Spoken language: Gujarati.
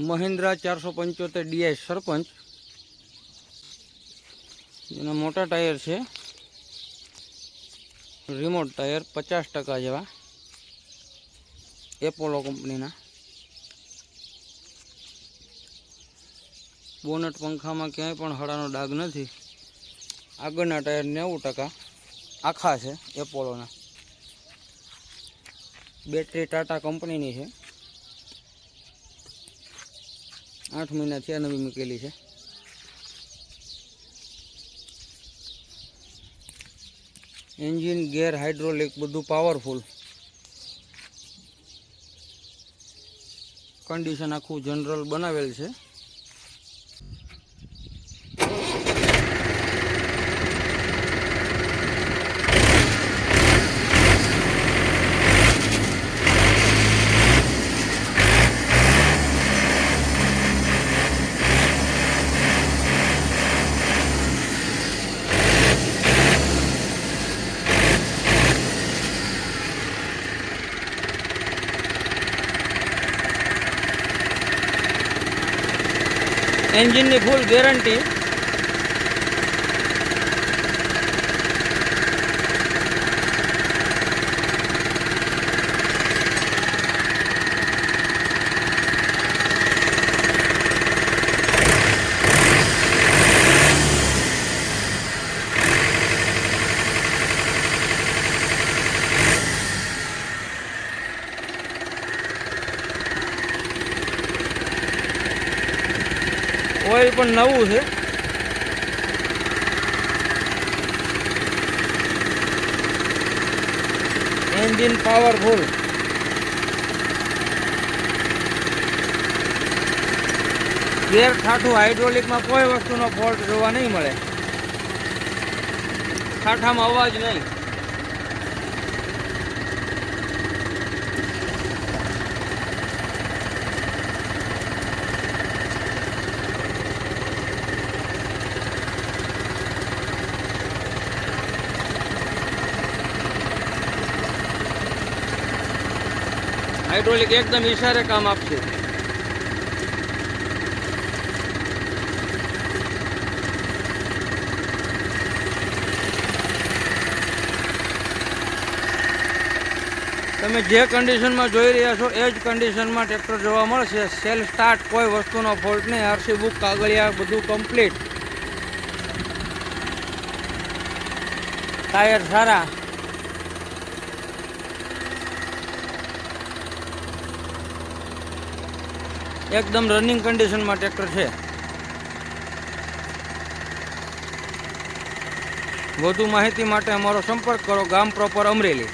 મહિન્દ્રા ચારસો પંચોતેર ડીઆઈ સરપંચ. એના મોટા ટાયર છે. રિમોટ ટાયર પચાસ ટકા જેવા. એપોલો કંપનીના. બોનટ પંખામાં ક્યાંય પણ હળાનો ડાઘ નથી. આગળના ટાયર નેવું ટકા. આખા છે એપોલોના. બેટરી ટાટા કંપનીની છે. આઠ મહિના થયા નવી મૂકેલી છે. એન્જિન, ગેર, હાઇડ્રોલિક, બધું પાવરફુલ કન્ડિશન આખું જનરલ બનાવેલ છે. એન્જિનની ફૂલ ગેરંટી ઓઇલ પણ નવું છે. એન્જિન પાવરફુલ ગેર ઠાઠું હાઇડ્રોલિકમાં કોઈ વસ્તુનો ફોલ્ટ જોવા નહીં મળે. ઠાઠામાં અવાજ નહીં. હાઇડ્રોલિક એકદમ ઈશારે કામ આપશે. તમે જે કન્ડિશનમાં જોઈ રહ્યા છો, એ જ કન્ડિશનમાં ટ્રેક્ટર જોવા મળશે. સેલ સ્ટાર્ટ કોઈ વસ્તુનો ફોલ્ટ નહીં. આરસી બુક કાગળિયા, બધું કમ્પ્લીટ ટાયર સારા. એકદમ રનિંગ કન્ડિશનમાં ટ્રેક્ટર છે. વધુ માહિતી માટે અમારો સંપર્ક કરો ગામ પ્રોપર અમરેલી.